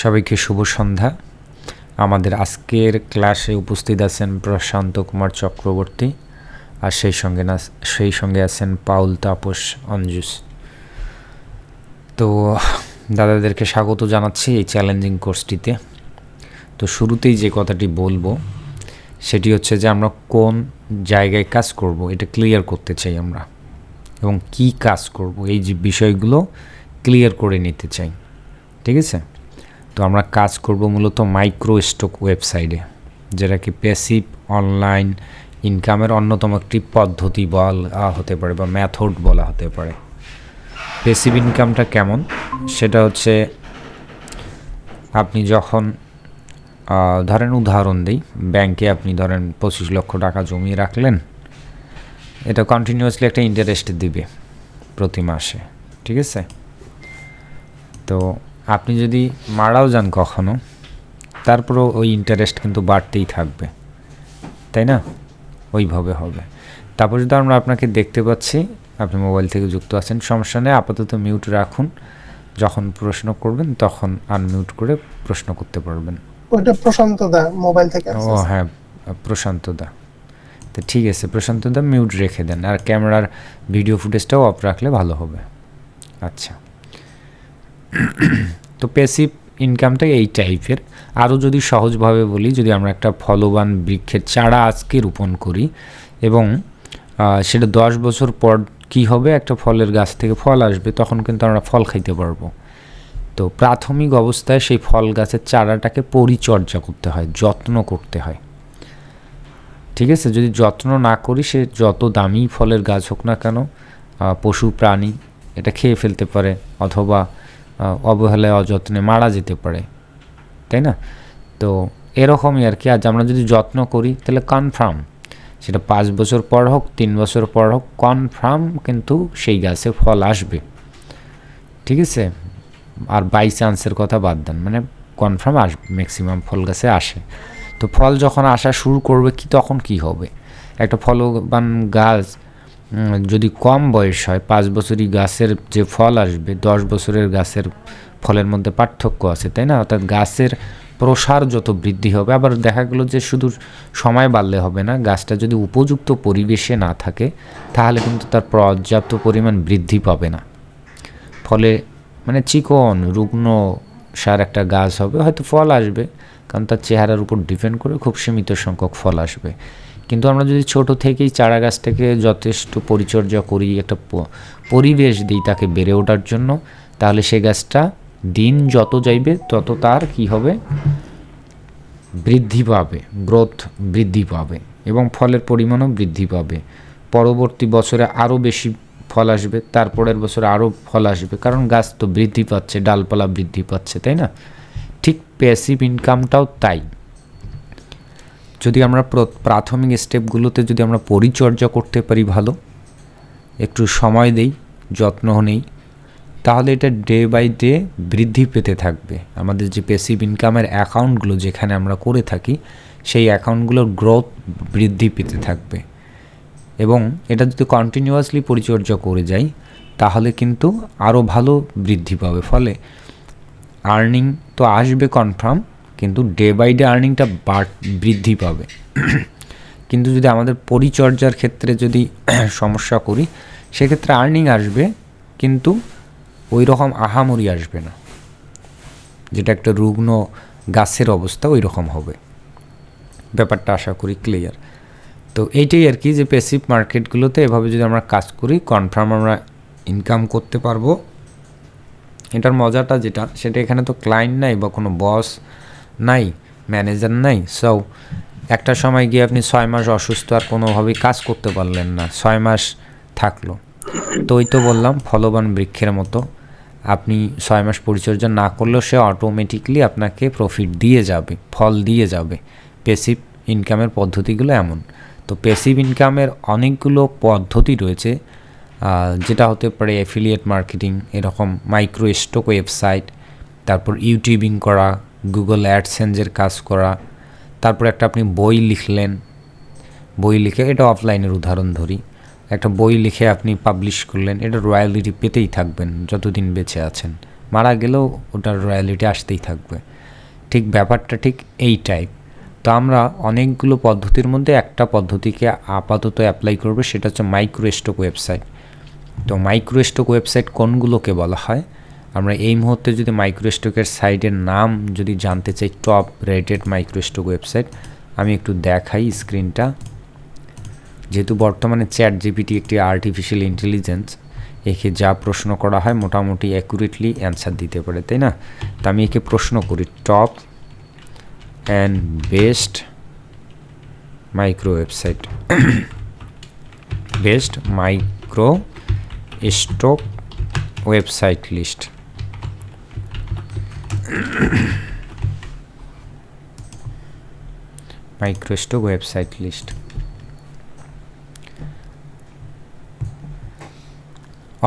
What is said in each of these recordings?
সবাইকে শুভ সন্ধ্যা। আমাদের আজকের ক্লাসে উপস্থিত আছেন প্রশান্ত কুমার চক্রবর্তী আর সেই সঙ্গে না, সেই সঙ্গে আছেন পাউল তাপস অঞ্জুস। তো দাদাদেরকে স্বাগত জানাচ্ছি এই চ্যালেঞ্জিং কোর্সটিতে। তো শুরুতেই যে কথাটি বলব, সেটি হচ্ছে যে আমরা কোন জায়গায় কাজ করব, এটা ক্লিয়ার করতে চাই আমরা। এবং কি কাজ করব, এই যে বিষয়গুলো ক্লিয়ার করে নিতে চাই। ঠিক আছে? তো আমরা কাজ করব মূলত মাইক্রো স্টক ওয়েবসাইটে যেটাকে প্যাসিভ অনলাইন ইনকামের অন্যতম একটি পদ্ধতি বলা হতে পারে বা মেথড বলা হতে পারে। প্যাসিভ ইনকামটা কেমন? সেটা হচ্ছে আপনি যখন ধরেন উদাহরণ দিই ব্যাংকে আপনি ধরেন পঁচিশ লক্ষ টাকা জমিয়ে রাখলেন, এটা কন্টিনিউয়াসলি একটা ইন্টারেস্ট দিবে প্রতি মাসে, ঠিক আছে? তো আপনি যদি মারাও যান কখনো তারপরও ওই ইন্টারেস্ট কিন্তু বাড়তেই থাকবে। তাই না? ওইভাবে হবে। তারপর যদি আমরা আপনাকে দেখতে পাচ্ছি আপনি মোবাইল থেকে যুক্ত আছেন সমস্যা নেই আপাতত মিউট রাখুন। যখন প্রশ্ন করবেন তখন আনমিউট করে প্রশ্ন করতে পারবেন। ওইটা প্রশান্ত দা মোবাইল থেকে ও হ্যাঁ প্রশান্ত দা। তো ঠিক আছে প্রশান্ত দা মিউট রেখে দেন। আর ক্যামেরার ভিডিও ফুটেজটাও অফ রাখলে ভালো হবে। আচ্ছা। তো প্যাসিভ ইনকামটা এই টাইপের আরও যদি সহজভাবে বলি, যদি আমরা একটা ফলবান বৃক্ষের চারা আজকে রোপণ করি এবং সেটা দশ বছর পর কি হবে? একটা ফলের গাছ থেকে ফল আসবে, তখন কিন্তু আমরা ফল খাইতে পারব। তো প্রাথমিক অবস্থায় সেই ফল গাছের চারাটাকে পরিচর্যা করতে হয়, যত্ন করতে হয়। ঠিক আছে? যদি যত্ন না করি, সে যত দামি ফলের গাছ হোক না কেন পশু, প্রাণী এটা খেয়ে ফেলতে পারে, অথবা অবহেলায়, অযত্নে মারা যেতে পারে, তাই না? তো এরকমই আর কি। আজ আমরা যদি যত্ন করি, তাহলে কনফার্ম সেটা পাঁচ বছর পর হোক, তিন বছর পর হোক কনফার্ম কিন্তু সেই গাছে ফল আসবে। ঠিক আছে? আর বাই চান্সের কথা বাদ দেন। মানে কনফার্ম আসবে ম্যাক্সিমাম ফল গাছে আসে। তো ফল যখন আসা শুরু করবে, কি তখন কি হবে? একটা ফলবান গাছ যদি কম বয়স হয়, পাঁচ বছরই গাছের যে ফল আসবে, দশ বছরের গাছের ফলের মধ্যে পার্থক্য আছে, তাই না? অর্থাৎ গাছের প্রসার যত বৃদ্ধি হবে, আবার দেখা গেলো যে শুধু সময় বাড়লে হবে না, গাছটা যদি উপযুক্ত পরিবেশে না থাকে, তাহলে কিন্তু তার পর্যাপ্ত পরিমাণ বৃদ্ধি পাবে না। ফলে মানে চিকন, রুগ্ন সার একটা গাছ হবে, হয়তো ফল আসবে, কারণ তার চেহারার উপর ডিপেন্ড করে খুব সীমিত সংখ্যক ফল আসবে। কিন্তু আমরা যদি ছোট থেকেই চারা গাছটাকে যথেষ্ট পরিচর্যা করি, একটা পরিবেশ দিই তাকে বেড়ে ওঠার জন্য, তাহলে সে গাছটা দিন যত যাইবে তত তার কি হবে? বৃদ্ধি পাবে, গ্রোথ বৃদ্ধি পাবে এবং ফলের পরিমাণও বৃদ্ধি পাবে। পরবর্তী বছরে আরও বেশি ফল আসবে, তারপরের বছরে আরও ফল আসবে, কারণ গাছ তো বৃদ্ধি পাচ্ছে, ডালপালা বৃদ্ধি পাচ্ছে, তাই না? ঠিক প্যাসিভ ইনকামটাও তাই। যদি আমরা প্র- প্রাথমিক স্টেপগুলোতে যদি আমরা পরিচর্যা করতে পারি ভালো, একটু সময় দেই, যত্ন নেই, তাহলে এটা ডে বাই ডে বৃদ্ধি পেতে থাকবে। আমাদের যে পেসিভ ইনকামের অ্যাকাউন্টগুলো যেখানে আমরা করে থাকি, সেই অ্যাকাউন্টগুলোর গ্রোথ বৃদ্ধি পেতে থাকবে। এবং এটা যদি কন্টিনিউয়াসলি পরিচর্যা করে যাই, তাহলে কিন্তু আরও ভালো বৃদ্ধি পাবে। ফলে আর্নিং তো আসবে কনফার্ম কিন্তু ডে বাই ডে আর্নিংটা বৃদ্ধি পাবে। কিন্তু যদি আমাদের পরিচর্যার ক্ষেত্রে যদি সমস্যা করি, সেক্ষেত্রে আর্নিং আসবে, কিন্তু ওই রকম আহামরি আসবে না। যেটা একটা রুগ্ন গাছের অবস্থা ওই রকম হবে। ব্যাপারটা আশা করি ক্লিয়ার তো এইটাই আর কি যে প্যাসিভ মার্কেটগুলোতে এভাবে যদি আমরা কাজ করি কনফার্ম আমরা ইনকাম করতে পারব। এটার মজাটা যেটা, সেটা এখানে তো ক্লায়েন্ট নাই বা কোনো বস নাই ম্যানেজার নাই সো একটা সময় গিয়ে আপনি ছয় মাস অসুস্থ আর কোনোভাবেই কাজ করতে পারলেন না, ছয় মাস থাকল। তো ওই তো বললাম, ফলবান বৃক্ষের মতো। আপনি ছয় মাস পরিচর্যা না করলেও সে অটোমেটিকলি আপনাকে প্রফিট দিয়ে যাবে, ফল দিয়ে যাবে। পেসিভ ইনকামের পদ্ধতিগুলো এমন। তো পেসিভ ইনকামের অনেকগুলো পদ্ধতি রয়েছে যেটা হতে পারে অ্যাফিলিয়েট মার্কেটিং এরকম মাইক্রো স্টক ওয়েবসাইট তারপর ইউটিউবিং করা গুগল অ্যাডসেন্সের কাজ করা। তারপর একটা আপনি বই লিখলেন। বই লিখে, এটা অফলাইনের উদাহরণ ধরি। একটা বই লিখে আপনি পাবলিশ করলেন, এটা রয়্যালিটি পেতেই থাকবেন, যতদিন বেঁচে আছেন। মারা গেলেও ওটার রয়্যালিটি আসতেই থাকবে। ঠিক ব্যাপারটা ঠিক এই টাইপ তো আমরা অনেকগুলো পদ্ধতির মধ্যে একটা পদ্ধতিকে আপাতত অ্যাপ্লাই করবে, সেটা হচ্ছে মাইক্রো স্টক ওয়েবসাইট তো মাইক্রো স্টক ওয়েবসাইট কোনগুলোকে বলা হয়? আমরা এই মুহূর্তে যদি মাইক্রো স্টকের সাইটের নাম যদি জানতে চাই top rated micro stock website আমি একটু দেখাই স্ক্রিনটা যেহেতু বর্তমানে চ্যাট জিপিটি একটি আর্টিফিশিয়াল ইন্টেলিজেন্স একে যা প্রশ্ন করা হয় মোটামুটি অ্যাকুরেটলি অ্যান্সার দিতে পারে, তাই না? তো আমি একে প্রশ্ন করি top and best micro website best micro stock website list micro stock website list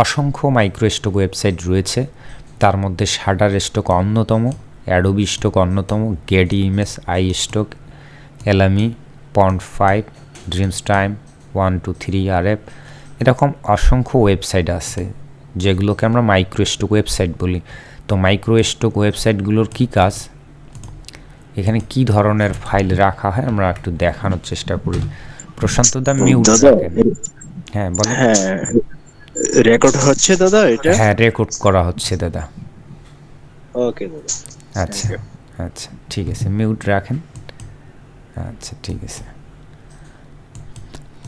অসংখ্য মাইক্রো স্টক ওয়েবসাইট রয়েছে। তার মধ্যে শাটার স্টক অন্যতম অ্যাডোবি স্টক অন্যতম Getty image iStock Alamy pond five Dreamstime one two three R F এরকম অসংখ্য website আছে, যেগুলোকে আমরা মাইক্রো স্টক ওয়েবসাইট বলি। তো মাইক্রো স্টক ওয়েবসাইটগুলোর কী কাজ? এখানে কি ধরনের ফাইল রাখা হয়? আমরা একটু দেখানোর চেষ্টা করি। প্রশান্ত দা মিউট হ্যাঁ বলেন। হ্যাঁ রেকর্ড হচ্ছে দাদা এটা? হ্যাঁ রেকর্ড করা হচ্ছে দাদা। ওকে দাদা। আচ্ছা আচ্ছা ঠিক আছে। মিউট রাখেন। আচ্ছা ঠিক আছে।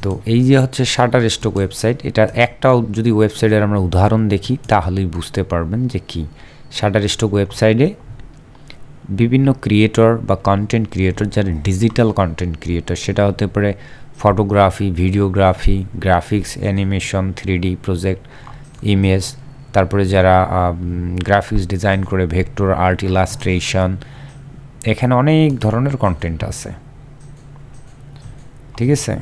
তো এই যে হচ্ছে শাটার স্টক ওয়েবসাইট এটা একটাও যদি ওয়েবসাইটের আমরা উদাহরণ দেখি তাহলেই বুঝতে পারবেন যে কি। শাটার স্টক ওয়েবসাইটে বিভিন্ন ক্রিয়েটর বা কন্টেন্ট ক্রিয়েটর যারা ডিজিটাল কন্টেন্ট ক্রিয়েটর সেটা হতে পারে photography videography graphics animation three project image তারপরে যারা গ্রাফিক্স ডিজাইন করে ভেক্টর আর্ট ইলাস্ট্রেশন এখানে অনেক ধরনের কন্টেন্ট আছে। ঠিক আছে?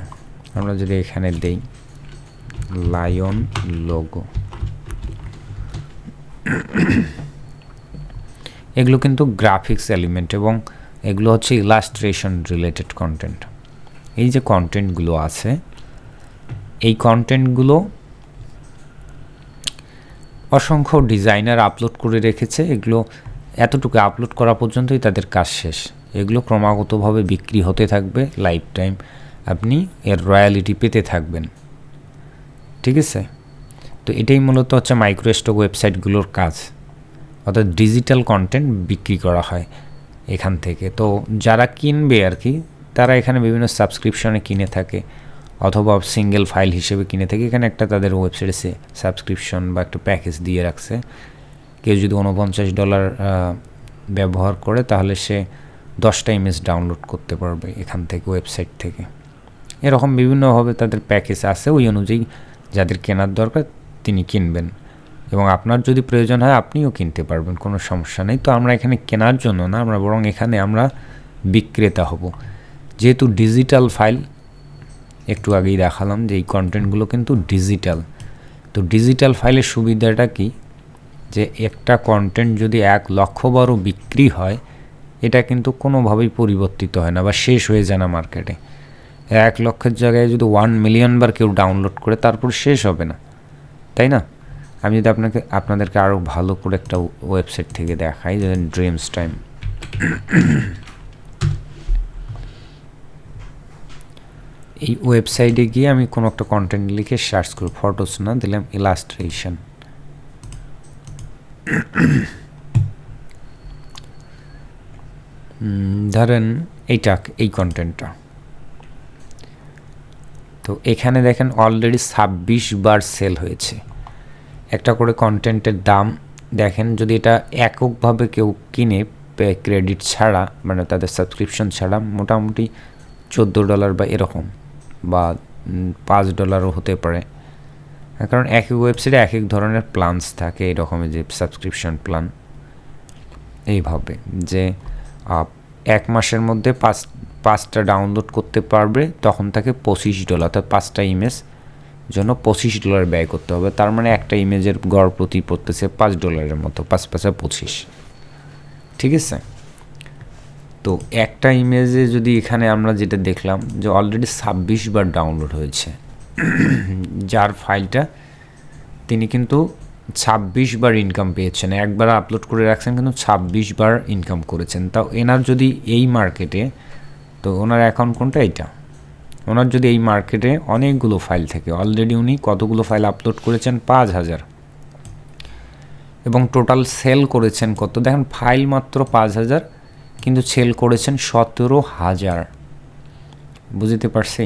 আমরা যদি এখানে দেই লায়ন লোগো এগুলো কিন্তু গ্রাফিক্স এলিমেন্ট এবং এগুলো হচ্ছে ইলাস্ট্রেশন রিলেটেড কন্টেন্ট এই যে কন্টেন্টগুলো আছে, এই কন্টেন্টগুলো অসংখ্য ডিজাইনার আপলোড করে রেখেছে। এগুলো এতটুকু আপলোড করা পর্যন্তই তাদের কাজ শেষ। এগুলো ক্রমাগতভাবে বিক্রি হতে থাকবে লাইফ টাইম আপনি এর রয়্যালিটি পেতে থাকবেন। ঠিক আছে? তো এটাই মূলত হচ্ছে মাইক্রো স্টক ওয়েবসাইটগুলোর কাজ। অর্থাৎ ডিজিটাল কন্টেন্ট বিক্রি করা হয় এখান থেকে। তো যারা কিনবে আর কি, তারা এখানে বিভিন্ন সাবস্ক্রিপশনে কিনে থাকে অথবা সিঙ্গেল ফাইল হিসেবে কিনে থাকে। এখানে একটা তাদের ওয়েবসাইটে সাবস্ক্রিপশন বা একটা প্যাকেজ দিয়ে রাখছে। কেউ যদি উনপঞ্চাশ ডলার ব্যবহার করে তাহলে সে দশটা ইমেজ ডাউনলোড করতে পারবে এখান থেকে ওয়েবসাইট থেকে। এরকম বিভিন্নভাবে তাদের প্যাকেজ আছে। ওই অনুযায়ী যাদের কেনার দরকার তিনি কিনবেন। এবং আপনার যদি প্রয়োজন হয়, আপনিও কিনতে পারবেন, কোনো সমস্যা নেই। তো আমরা এখানে কেনার জন্য না, আমরা বরং এখানে আমরা বিক্রেতা হব। যেহেতু ডিজিটাল ফাইল, একটু আগেই দেখালাম যে এই কন্টেন্টগুলো কিন্তু ডিজিটাল তো ডিজিটাল ফাইলের সুবিধাটা কি? যে একটা কন্টেন্ট যদি এক লক্ষ বারও বিক্রি হয়, এটা কিন্তু কোনোভাবেই পরিবর্তিত হয় না বা শেষ হয়ে যায় না মার্কেটে এক লক্ষের জায়গায় যদি ওয়ান মিলিয়ন বার কেউ ডাউনলোড করে, তারপর শেষ হবে না। তাই না? আমি যদি আপনাকে, আপনাদেরকে আরও ভালো করে একটা ওয়েবসাইট থেকে দেখাই যে ড্রিমস টাইম এই ওয়েবসাইটে গিয়ে আমি কোনো একটা কন্টেন্ট লিখে সার্চ করব ফটোস না দিলাম ইলাস্ট্রেশন ধরেন এইটা, এই কন্টেন্টটা তো এখানে দেখেন অলরেডি ছাব্বিশ বার সেল হয়েছে। একটা করে কন্টেন্টের দাম দেখেন, যদি এটা এককভাবে কেউ কিনে ক্রেডিট ছাড়া মানে তাদের সাবস্ক্রিপশন ছাড়া, মোটামুটি চোদ্দ ডলার বা এরকম, বা পাঁচ ডলারও হতে পারে। কারণ এক এক ওয়েবসাইটে এক এক ধরনের প্ল্যানস থাকে এরকমের যে সাবস্ক্রিপশন প্ল্যান এইভাবে যে এক মাসের মধ্যে পাঁচ, পাঁচটা ডাউনলোড করতে পারবে, তখন তাকে পঁচিশ ডলার অর্থাৎ পাঁচটা ইমেজ জন্য পঁচিশ ডলার ব্যয় করতে হবে। তার মানে একটা ইমেজের গড় প্রতি পড়তেছে পাঁচ ডলারের মতো, পাঁচ পাঁচা পঁচিশ। ঠিক আছে? তো একটা ইমেজে যদি এখানে আমরা যেটা দেখলাম যে অলরেডি ছাব্বিশ বার ডাউনলোড হয়েছে। যার ফাইলটা তিনি কিন্তু ছাব্বিশ বার ইনকাম পেয়েছেন। একবার আপলোড করে রাখছেন, কিন্তু ছাব্বিশ বার ইনকাম করেছেন। তাও এনার যদি এই মার্কেটে তো ওনার অ্যাকাউন্ট কোনটা? এইটা। ওনার যদি এই মার্কেটে অনেকগুলো ফাইল থাকে অলরেডি উনি কতগুলো ফাইল আপলোড করেছেন? পাঁচ হাজার। এবং টোটাল সেল করেছেন কত? দেখেন, ফাইল মাত্র পাঁচ হাজার, কিন্তু সেল করেছেন সতেরো হাজার। বুঝতে পারছি?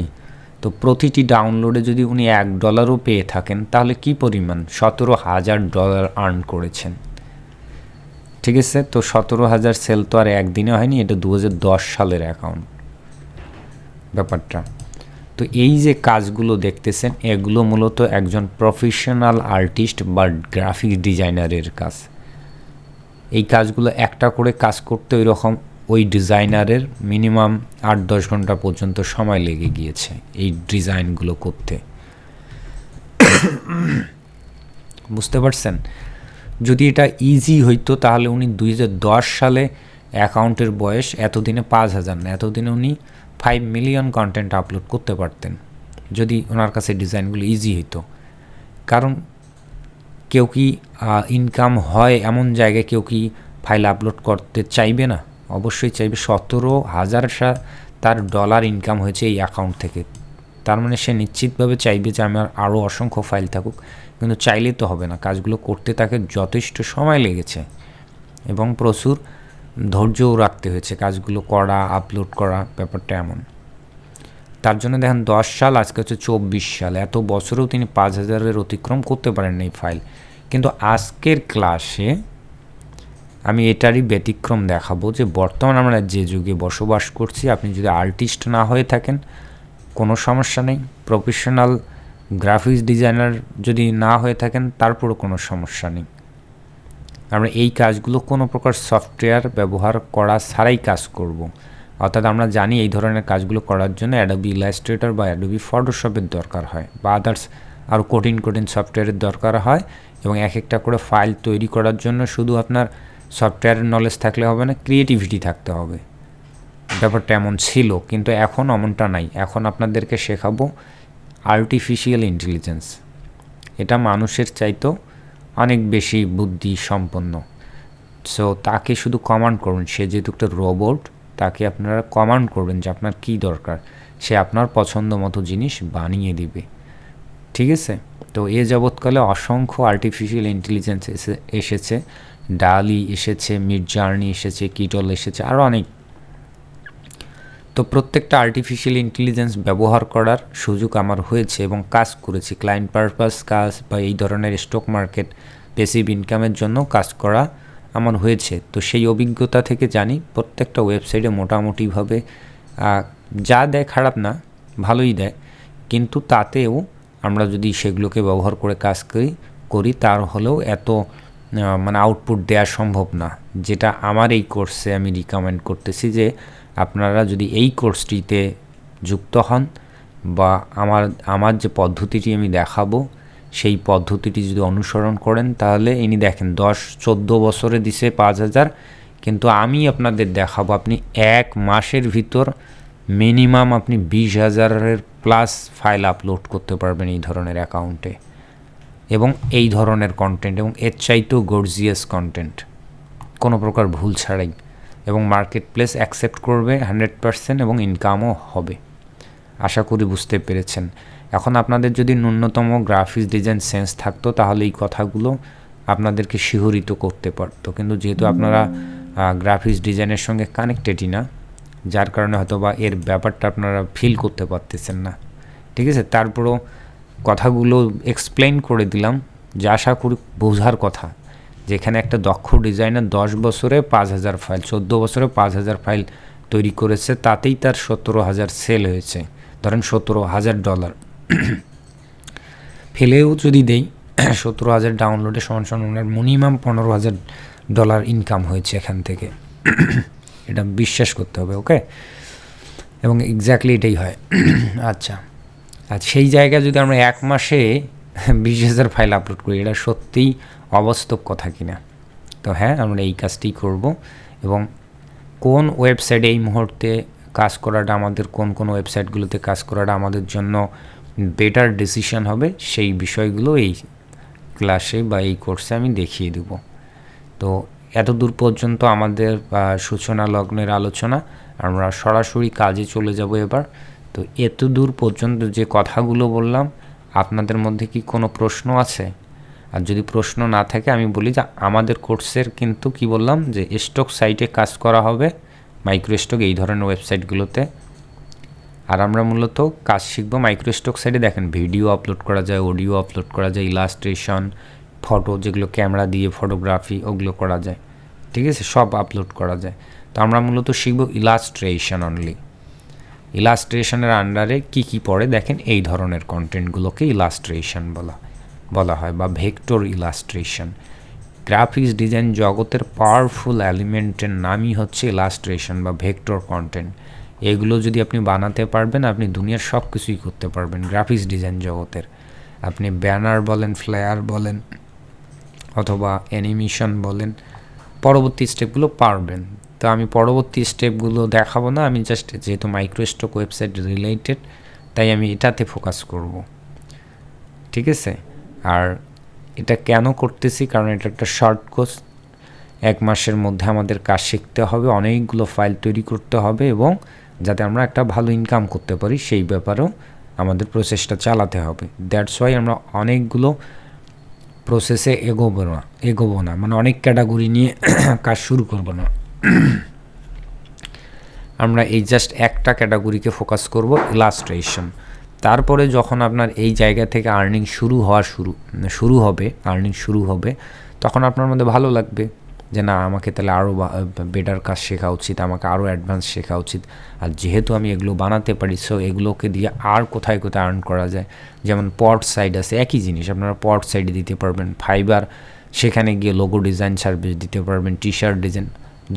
তো প্রতিটি ডাউনলোডে যদি উনি এক ডলারও পেয়ে থাকেন, তাহলে কি পরিমাণ? সতেরো হাজার ডলার আর্ন করেছেন। ঠিক আছে? তো সতেরো হাজার সেল তো আর একদিনে হয়নি, এটা দু হাজার দশ সালের অ্যাকাউন্ট ব্যাপারটা। তো এই যে কাজগুলো দেখতেছেন, এগুলো মূলত একজন প্রফেশনাল আর্টিস্ট বা গ্রাফিক ডিজাইনারের কাজ। এই কাজগুলো একটা করে কাজ করতে ওই রকম ওই ডিজাইনারের মিনিমাম আট দশ ঘণ্টা পর্যন্ত সময় লেগে গিয়েছে এই ডিজাইনগুলো করতে। বুঝতে পারছেন? যদি এটা ইজি হইতো, তাহলে উনি দুই হাজার দশ সালে অ্যাকাউন্টের বয়স এতদিনে পাঁচ হাজার না, এতদিনে উনি ফাইভ মিলিয়ন কন্টেন্ট আপলোড করতে পারতেন। যদি ওনার কাছে ডিজাইনগুলো ইজি হইতো। কারণ কেউ কি ইনকাম হয় এমন জায়গায় কেউ কি ফাইল আপলোড করতে চাইবে না? অবশ্যই চাইবে। সতেরো হাজার তার ডলার ইনকাম হয়েছে এই অ্যাকাউন্ট থেকে। তার মানে সে নিশ্চিতভাবে চাইবে যে আমার আরও অসংখ্য ফাইল থাকুক। কিন্তু চাইলে তো হবে না। কাজগুলো করতে তাকে যথেষ্ট সময় লেগেছে। এবং প্রচুর ধৈর্যও রাখতে হয়েছে, কাজগুলো করা আপলোড করা ব্যাপারটা এমন। তার জন্য দেখেন দশ সাল, আজকে হচ্ছে চব্বিশ সাল। এত বছরেও তিনি পাঁচ হাজারের অতিক্রম করতে পারেন এই ফাইল কিন্তু আজকের ক্লাসে আমি এটারই ব্যতিক্রম দেখাবো যে বর্তমান আমরা যে যুগে বসবাস করছি, আপনি যদি আর্টিস্ট না হয়ে থাকেন, কোনো সমস্যা নেই। প্রফেশনাল গ্রাফিক্স ডিজাইনার যদি না হয়ে থাকেন, তারপরও কোনো সমস্যা নেই। আমরা এই কাজগুলো কোনো প্রকার সফটওয়্যার ব্যবহার করা ছাড়াই কাজ করব। অর্থাৎ আমরা জানি এই ধরনের কাজগুলো করার জন্য অ্যাডোবি ইলাস্ট্রেটর বা অ্যাডোবি ফটোশপের দরকার হয় বা আদার্স আরও কঠিন কঠিন সফটওয়্যারের দরকার হয় এবং এক একটা করে ফাইল তৈরি করার জন্য শুধু আপনার সফটওয়্যারের নলেজ থাকলে হবে না ক্রিয়েটিভিটি থাকতে হবে। ব্যাপারটা এমন ছিল, কিন্তু এখন এমনটা নাই। এখন আপনাদেরকে শেখাবো আর্টিফিশিয়াল ইন্টেলিজেন্স এটা মানুষের চাইতো অনেক বেশি বুদ্ধি সম্পন্ন। সো তাকে শুধু কমান্ড করুন। সে যেহেতু একটা রোবট তাকে আপনারা কমান্ড করবেন যে আপনার কী দরকার। সে আপনার পছন্দ মতো জিনিস বানিয়ে দিবে। ঠিক আছে? তো এ যাবৎকালে অসংখ্য আর্টিফিশিয়াল ইন্টেলিজেন্স এসে, এসেছে। ডালি এসেছে মিড জার্নি এসেছে, কিটল এসেছে আরও অনেক তো প্রত্যেকটা আর্টিফিশিয়াল ইন্টেলিজেন্স ব্যবহার করার সুযোগ আমার হয়েছে এবং কাজ করেছি। ক্লায়েন্ট পারপাস কাজ বা এই ধরনের স্টক মার্কেট পেসিভ ইনকামের জন্য কাজ করা আমার হয়েছে। তো সেই অভিজ্ঞতা থেকে জানি প্রত্যেকটা ওয়েবসাইটে মোটামুটিভাবে যা দেয় খারাপ না, ভালোই দেয়। কিন্তু তাতেও আমরা যদি সেগুলোকে ব্যবহার করে কাজ করি করি তার হলেও এত মানে আউটপুট দেওয়া সম্ভব না। যেটা আমার এই কোর্সে আমি রিকমেন্ড করতেছি যে আপনারা যদি এই কোর্সটিতে যুক্ত হন বা আমার আমার যে পদ্ধতিটি আমি দেখাবো, সেই পদ্ধতিটি যদি অনুসরণ করেন, তাহলে ইনি দেখেন দশ, চোদ্দ বছরে দিছে পাঁচ হাজার, কিন্তু আমি আপনাদের দেখাবো আপনি এক মাসের ভিতর মিনিমাম আপনি বিশ হাজারের প্লাস ফাইল আপলোড করতে পারবেন এই ধরনের অ্যাকাউন্টে এবং এই ধরনের কন্টেন্ট এবং এর চাইতেও গর্জিয়াস কন্টেন্ট কোনো প্রকার ভুল ছাড়াই। এবং মার্কেট প্লেস অ্যাকসেপ্ট করবে হান্ড্রেড পারসেন্ট এবং ইনকামও হবে। আশা করি বুঝতে পেরেছেন। এখন আপনাদের যদি ন্যূনতম গ্রাফিক্স ডিজাইন সেন্স থাকতো, তাহলে এই কথাগুলো আপনাদেরকে শিহরিত করতে পারতো। কিন্তু যেহেতু আপনারা গ্রাফিক্স ডিজাইনের সঙ্গে কানেক্টেডই না, যার কারণে হয়তো বা এর ব্যাপারটা আপনারা ফিল করতে পারতেছেন না। ঠিক আছে? তারপরও কথাগুলো এক্সপ্লেন করে দিলাম, যে আশা করি বোঝার কথা। যেখানে একটা দক্ষ ডিজাইনার দশ বছরে পাঁচ হাজার ফাইল, চোদ্দ বছরে পাঁচ হাজার ফাইল তৈরি করেছে, তাতেই তার সতেরো হাজার সেল হয়েছে। ধরেন সতেরো হাজার ডলার। ফেলেও যদি দেই, সতেরো হাজার ডাউনলোডে সমান সমান ওনার মিনিমাম পনেরো হাজার ডলার ইনকাম হয়েছে এখান থেকে। এটা বিশ্বাস করতে হবে ওকে এবং এক্স্যাক্টলি এটাই হয়। আচ্ছা। আর সেই জায়গায় যদি আমরা এক মাসে বিশ হাজার ফাইল আপলোড করি, এটা সত্যিই অবাস্তব কথা কিনা। তো হ্যাঁ আমরা এই কাজটি করব এবং কোন ওয়েবসাইটে এই মুহূর্তে কাজ করাটা আমাদের, কোন কোন ওয়েবসাইটগুলোতে কাজ করাটা আমাদের জন্য বেটার ডিসিশন হবে, সেই বিষয়গুলো এই ক্লাসে বা এই কোর্সে আমি দেখিয়ে দেব। তো এত দূর পর্যন্ত আমাদের সূচনা লগ্নের আলোচনা, আমরা সরাসরি কাজে চলে যাব এবার। তো এত দূর পর্যন্ত যে কথাগুলো বললাম, আপনাদের মধ্যে কি কোনো প্রশ্ন আছে? আর যদি প্রশ্ন না থাকে, আমি বলি যে আমাদের কোর্সের কিন্তু কি বললাম যে স্টক সাইটে কাজ করা হবে মাইক্রো স্টক এই ধরনের ওয়েবসাইটগুলোতে। আর আমরা মূলত কাজ শিখব মাইক্রোস্টক সাইটে। দেখেন, ভিডিও আপলোড করা যায়, অডিও আপলোড করা যায়, ইলাস্ট্রেশন, ফটো যেগুলো ক্যামেরা দিয়ে ফটোগ্রাফি ওগুলো করা যায়, ঠিক আছে? সব আপলোড করা যায়। তো আমরা মূলত শিখব ইলাস্ট্রেশন অনলি। ইলাস্ট্রেশনের আন্ডারে কি কি পড়ে? দেখেন, এই ধরনের কন্টেন্টগুলোকে ইলাস্ট্রেশন বলা বলা হয়, বা ভেক্টর ইলাস্ট্রেশন। গ্রাফিক্স ডিজাইন জগতের পাওয়ারফুল এলিমেন্টের নামই হচ্ছে ইলাস্ট্রেশন বা ভেক্টর কন্টেন্ট। এগুলো যদি আপনি বানাতে পারবেন, আপনি দুনিয়ার সব কিছুই করতে পারবেন, গ্রাফিক্স ডিজাইন জগতের। আপনি ব্যানার বলেন, ফ্লেয়ার বলেন, অথবা অ্যানিমেশন বলেন, পরবর্তী স্টেপগুলো পারবেন। তো আমি পরবর্তী স্টেপগুলো দেখাবো না, আমি জাস্ট যেহেতু মাইক্রোস্টক ওয়েবসাইট রিলেটেড তাই আমি এটাতে ফোকাস করব। ঠিক আছে? আর এটা কেন করতেছি? কারণ এটা একটা শর্ট কোর্স এক মাসের মধ্যে আমাদের কাজ শিখতে হবে, অনেকগুলো ফাইল তৈরি করতে হবে এবং যাতে আমরা একটা ভালো ইনকাম করতে পারি, সেই ব্যাপারেও আমাদের প্রসেসটা চালাতে হবে। দ্যাটস ওয়াই আমরা অনেকগুলো প্রসেসে এগোবো না এগোবো না। মানে অনেক ক্যাটাগরি নিয়ে কাজ শুরু করব না। আমরা এই জাস্ট একটা ক্যাটাগরিকে ফোকাস করব ইলাস্ট্রেশন তারপরে যখন আপনার এই জায়গা থেকে আর্নিং শুরু হওয়া শুরু শুরু হবে আর্নিং শুরু হবে, তখন আপনার মধ্যে ভালো লাগবে যে না, আমাকে তাহলে আরও বেটার কাজ শেখা উচিত, আমাকে আরও অ্যাডভান্স শেখা উচিত। আর যেহেতু আমি এগুলো বানাতে পারি সো এগুলোকে দিয়ে আর কোথায় কোথায় আর্ন করা যায়? যেমন পট সাইড আছে, একই জিনিস, আপনারা পট সাইডে দিতে পারবেন ফাইবার সেখানে গিয়ে লোগো ডিজাইন সার্ভিস দিতে পারবেন টি শার্ট ডিজাইন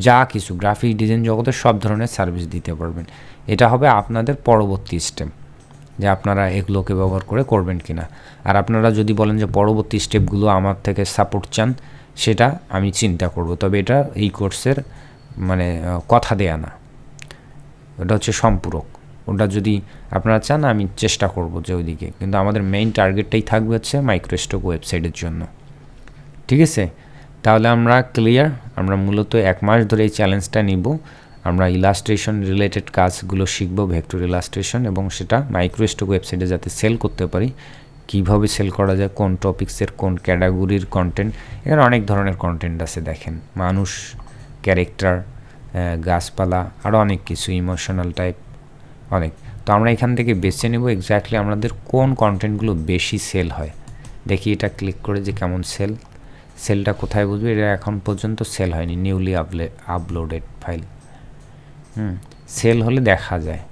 যা কিছু গ্রাফিক ডিজাইন জগতে সব ধরনের সার্ভিস দিতে পারবেন। এটা হবে আপনাদের পরবর্তী স্টেপ যে আপনারা এগুলোকে ব্যবহার করে করবেন কি না আর আপনারা যদি বলেন যে পরবর্তী স্টেপগুলো আমার থেকে সাপোর্ট চান, সেটা আমি চিন্তা করব। তবে এটা এই কোর্সের মানে কথা দেয়া না। ওটা হচ্ছে সম্পূরক। ওটা যদি আপনারা চান, আমি চেষ্টা করব যে ওইদিকে। কিন্তু আমাদের মেইন টার্গেটটাই থাকবে হচ্ছে মাইক্রোস্টক ওয়েবসাইটের জন্য। ঠিক আছে? তাহলে আমরা ক্লিয়ার আমরা মূলত এক মাস ধরে এই চ্যালেঞ্জটা নিব। আমরা ইলাস্ট্রেশন রিলেটেড কাজগুলো শিখব ভেক্টর ইলাস্ট্রেশন এবং সেটা মাইক্রোস্টক ওয়েবসাইটে যাতে সেল করতে পারি। কীভাবে সেল করা যায়, কোন টপিক্সের কোন ক্যাটাগরির কন্টেন্ট এখানে অনেক ধরনের কন্টেন্ট আছে, দেখেন। মানুষ ক্যারেক্টার গাছপালা আরও অনেক কিছু ইমোশনাল টাইপ অনেক। তো আমরা এখান থেকে বেছে নেব এক্স্যাক্টলি আমাদের কোন কন্টেন্টগুলো বেশি সেল হয়। দেখি এটা ক্লিক করে যে কেমন সেল সেলটা কোথায় বুঝবে? এটা এখন পর্যন্ত সেল হয়নি নিউলি আপলে আপলোডেড ফাইল হুম সেল হলে দেখা যায়।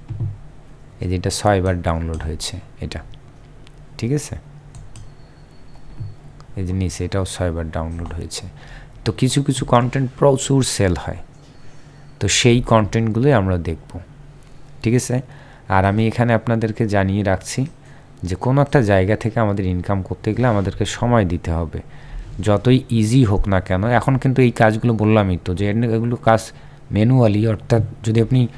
এই যেটা ছয়বার ডাউনলোড হয়েছে, এটা। ঠিক আছে? এই যে নিচে এটাও ছয়বার ডাউনলোড হয়েছে। তো কিছু কিছু কন্টেন্ট প্রচুর সেল হয়। তো সেই কন্টেন্টগুলোই আমরা দেখব। ঠিক আছে? আর আমি এখানে আপনাদেরকে জানিয়ে রাখছি যে কোনো একটা জায়গা থেকে আমাদের ইনকাম করতে গেলে আমাদেরকে সময় দিতে হবে। যতই ইজি হোক না কেন, এখন কিন্তু এই কাজগুলো বললামই তো যে এগুলো কাজ ম্যানুয়ালি অর্থাৎ যদি আপনি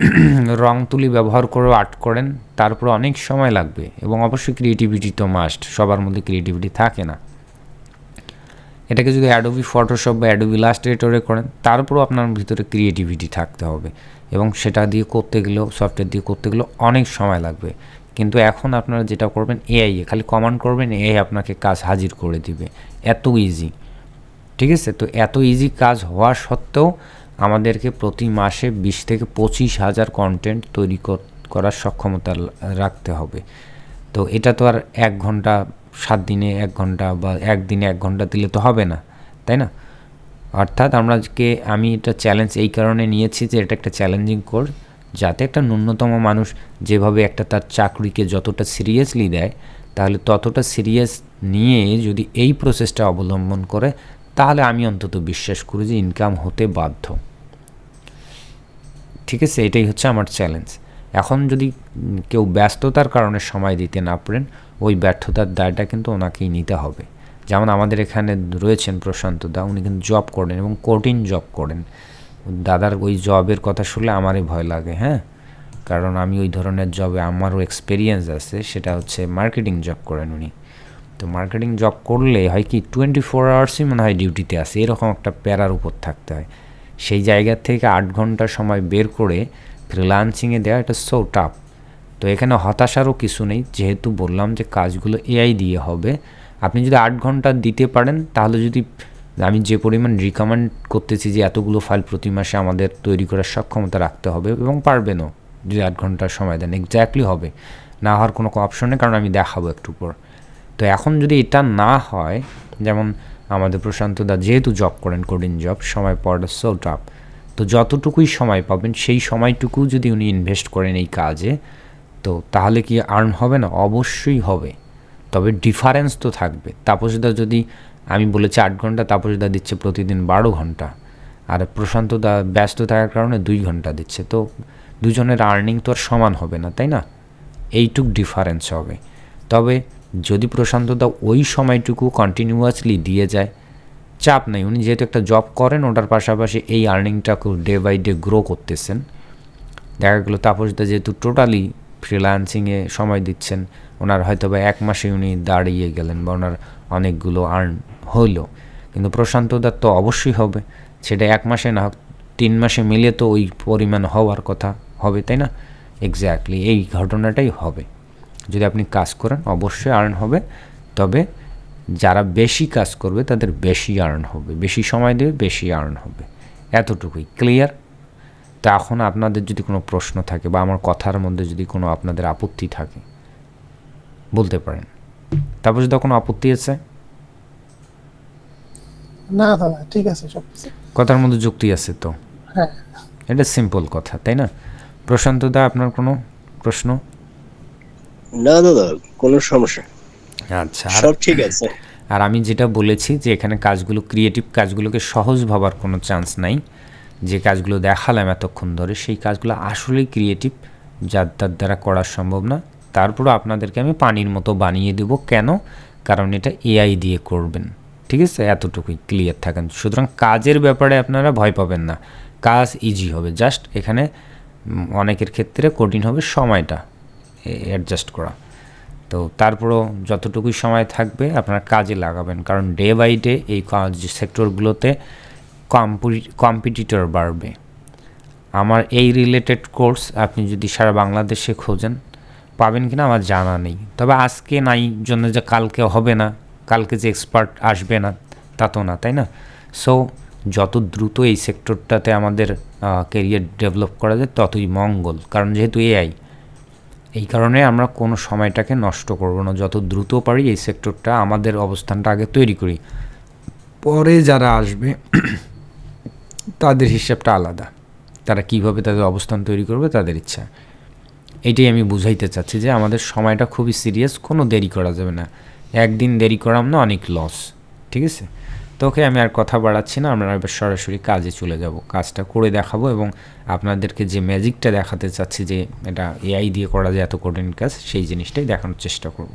রং তুলি ব্যবহার করে আর্ট করেন তারপর অনেক সময় লাগবে এবং অবশ্যই ক্রিয়েটিভিটি তো মাস্ট সবার মধ্যে ক্রিয়েটিভিটি থাকে না। এটাকে যদি অ্যাডোবি ফটোশপ বা অ্যাডোবি ইলাস্ট্রেটরে করেন তারপরও আপনার ভিতরে ক্রিয়েটিভিটি থাকতে হবে এবং সেটা দিয়ে করতে গেলেও সফটওয়্যার দিয়ে করতে গেলেও অনেক সময় লাগবে। কিন্তু এখন আপনারা যেটা করবেন এআই এ, খালি কমান্ড করবেন এআই আপনাকে কাজ হাজির করে দিবে। এত ইজি ঠিক আছে? তো এত ইজি কাজ হওয়া সত্ত্বেও আমাদেরকে প্রতি মাসে বিশ থেকে পঁচিশ হাজার কন্টেন্ট তৈরি কর- করার সক্ষমতা রাখতে হবে। তো এটা তো আর এক ঘণ্টা, সাত দিনে এক ঘণ্টা বা একদিনে এক ঘণ্টা দিলে তো হবে না, তাই না? অর্থাৎ আমরা আজকে আমি এটা চ্যালেঞ্জ এই কারণে নিয়েছি যে এটা একটা চ্যালেঞ্জিং কোর্স যাতে একটা ন্যূনতম মানুষ যেভাবে একটা তার চাকরিকে যতটা সিরিয়াসলি দেয়, তাহলে ততটা সিরিয়াস নিয়ে যদি এই প্রসেসটা অবলম্বন করে, তাহলে আমি অন্তত বিশ্বাস করি যে ইনকাম হতে বাধ্য। ঠিক আছে, এটাই হচ্ছে আমার চ্যালেঞ্জ এখন যদি কেউ ব্যস্ততার কারণে সময় দিতে না পারেন, ওই ব্যর্থতার দায়টা কিন্তু ওনাকেই নিতে হবে। যেমন আমাদের এখানে রয়েছেন প্রশান্ত দা, উনি কিন্তু জব করেন এবং কঠিন জব করেন। দাদার ওই জবের কথা শুনলে আমারই ভয় লাগে হ্যাঁ? কারণ আমি ওই ধরনের জবে আমারও এক্সপিরিয়েন্স আছে, সেটা হচ্ছে মার্কেটিং জব করেন উনি। তো মার্কেটিং জব করলে হয় কি টোয়েন্টি ফোর আওয়ার্সই মনে হয় ডিউটিতে আসে এরকম একটা প্যারার উপর থাকতে হয়। সেই জায়গা থেকে আট ঘণ্টা সময় বের করে ফ্রিলান্সিংয়ে দেওয়া এটা সো টাফ তো এখানে হতাশারও কিছু নেই, যেহেতু বললাম যে কাজগুলো এআই দিয়ে হবে। আপনি যদি আট ঘণ্টা দিতে পারেন, তাহলে যদি আমি যে পরিমাণ রিকমেন্ড করতেছি যে এতগুলো ফাইল প্রতি মাসে আমাদের তৈরি করার সক্ষমতা রাখতে হবে এবং পারবেনও, যদি আট ঘণ্টার সময় দেন এক্স্যাক্টলি হবে। না হওয়ার কোনো অপশন নেই, কারণ আমি দেখাবো একটু পর। তো এখন যদি এটা না হয়, যেমন আমাদের প্রশান্ত দা যেহেতু জব করেন কোডিং জব সময় পড়া সো টাফ তো যতটুকুই সময় পাবেন, সেই সময়টুকু যদি উনি ইনভেস্ট করেন এই কাজে, তো তাহলে কি আর্ন হবে না? অবশ্যই হবে। তবে ডিফারেন্স তো থাকবে। তাপসদা যদি, আমি বলেছি আট ঘণ্টা তাপসদা দিচ্ছে প্রতিদিন বারো ঘণ্টা। আর প্রশান্ত দা ব্যস্ত থাকার কারণে দুই ঘণ্টা দিচ্ছে। তো দুজনের আর্নিং তো আর সমান হবে না, তাই না? এইটুক ডিফারেন্স হবে। তবে যদি প্রশান্তদা ওই সময়টুকু কন্টিনিউয়াসলি দিয়ে যায়, চাপ নেই। উনি যেহেতু একটা জব করেন, ওটার পাশাপাশি এই আর্নিংটাকে ডে বাই ডে গ্রো করতেছেন। দেখা গেলো তাপসদা যেহেতু টোটালি ফ্রিল্যান্সিংয়ে সময় দিচ্ছেন, ওনার হয়তো বা এক মাসে উনি দাঁড়িয়ে গেলেন বা ওনার অনেকগুলো আর্ন হইল। কিন্তু প্রশান্ত দার তো অবশ্যই হবে। সেটা এক মাসে না হোক, তিন মাসে মিলে তো ওই পরিমাণ হওয়ার কথা হবে, তাই না? এক্স্যাক্টলি এই ঘটনাটাই হবে। যদি আপনি কাজ করেন অবশ্যই আর্ন হবে। তবে যারা বেশি কাজ করবে তাদের বেশি আর্ন হবে। বেশি সময় দেবে বেশি আর্ন হবে। এতটুকুই। ক্লিয়ার তা এখন আপনাদের যদি কোনো প্রশ্ন থাকে বা আমার কথার মধ্যে যদি কোনো আপনাদের আপত্তি থাকে বলতে পারেন। তারপর যদি কোনো আপত্তি আছে? না দাদা ঠিক আছে সব কথার মধ্যে যুক্তি আছে তো? হ্যাঁ। এটা সিম্পল কথা তাই না? প্রশান্ত দা আপনার কোনো প্রশ্ন? না দাদা কোনো সমস্যা আচ্ছা সব ঠিক আছে। আর আমি যেটা বলেছি যে এখানে কাজগুলো ক্রিয়েটিভ কাজগুলোকে সহজ ভাবার কোনো চান্স নাই। যে কাজগুলো দেখালাম এতক্ষণ ধরে সেই কাজগুলো আসলেই ক্রিয়েটিভ যার তার দ্বারা করা সম্ভব না। তারপরও আপনাদেরকে আমি পানির মতো বানিয়ে দেবো। কেন? কারণ এটা এআই দিয়ে করবেন। ঠিক আছে? এতটুকুই ক্লিয়ার থাকেন। সুতরাং কাজের ব্যাপারে আপনারা ভয় পাবেন না। কাজ ইজি হবে। জাস্ট এখানে অনেকের ক্ষেত্রে কঠিন হবে সময়টা। অ্যাডজাস্ট করা। তো তারপরও যতটুকুই সময় থাকবে আপনারা কাজে লাগাবেন, কারণ ডে বাই ডে এই কাজ সেক্টরগুলোতে কম্পিটিটর বাড়বে। আমার এই রিলেটেড কোর্স আপনি যদি সারা বাংলাদেশে খোঁজেন, পাবেন কিনা আমার জানা নেই। তবে আজকে নাই, জন্য যে কালকে হবে না, কালকে যে এক্সপার্ট আসবে না, তা তো না, তাই না? সো যত দ্রুত এই সেক্টরটাতে আমাদের কেরিয়ার ডেভেলপ করা যায়, ততই মঙ্গল। কারণ যেহেতু এআই এই কারণে আমরা কোনো সময়টাকে নষ্ট করব না। যত দ্রুত পারি এই সেক্টরটা আমাদের অবস্থানটা আগে তৈরি করি। পরে যারা আসবে, তাদের হিসাবটা আলাদা। তারা কীভাবে তাদের অবস্থান তৈরি করবে, তাদের ইচ্ছা। এটাই আমি বুঝাইতে চাচ্ছি যে আমাদের সময়টা খুবই সিরিয়াস, কোনো দেরি করা যাবে না। একদিন দেরি করাম না, অনেক লস। ঠিক আছে? তো ওকে আমি আর কথা বাড়াচ্ছি না, আমরা এবার সরাসরি কাজে চলে যাব। কাজটা করে দেখাবো এবং আপনাদেরকে যে ম্যাজিকটা দেখাতে চাচ্ছি যে এটা এআই দিয়ে করা যায় এত কঠিন কাজ, সেই জিনিসটাই দেখানোর চেষ্টা করব।